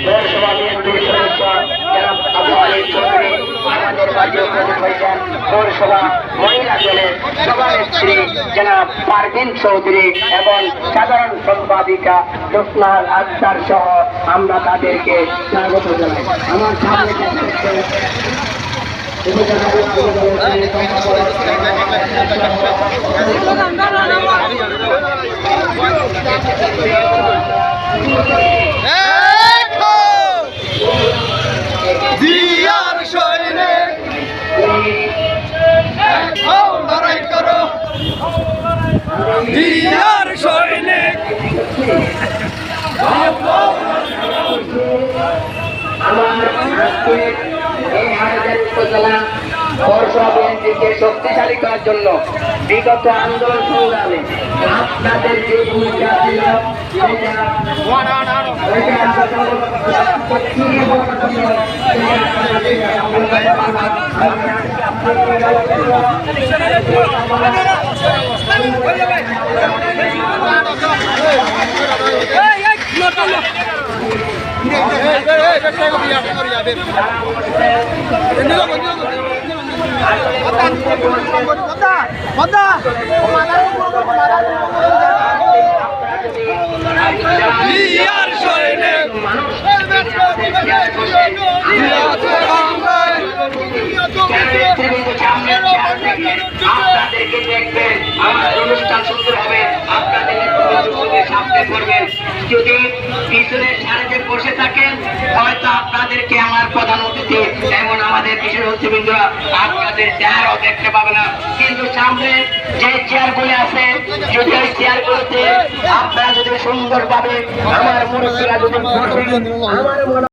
পৌরসভা বিএনপির সদস্য পৌরসভা মহিলা দলের সভানেত্রী জনাব চৌধুরী এবং সাধারণ সম্পাদিকা জোসনার আক্তার সহ আমরা তাদেরকে স্বাগত জানাই আমার সামনে আমার আজকে এই শক্তিশালী করার জন্য বিগত আন্দোলন আপনাদের যে ভূমিকা ছিল সেটা আপনাদেরকে দেখবেন যদি পিছনের সারিতে বসে থাকেন, হয়তো আপনাদেরকে আমার প্রধান অতিথি এমন আমাদের বিশেষ অতিথিবৃন্দরা আপনাদের চেহারাও দেখতে পাবে না। কিন্তু সামনে যে চেয়ারগুলি আছে, যদি ওই চেয়ারগুলোতে আপনারা যদি সুন্দরভাবে আমার মুরব্বীরা যদি আমার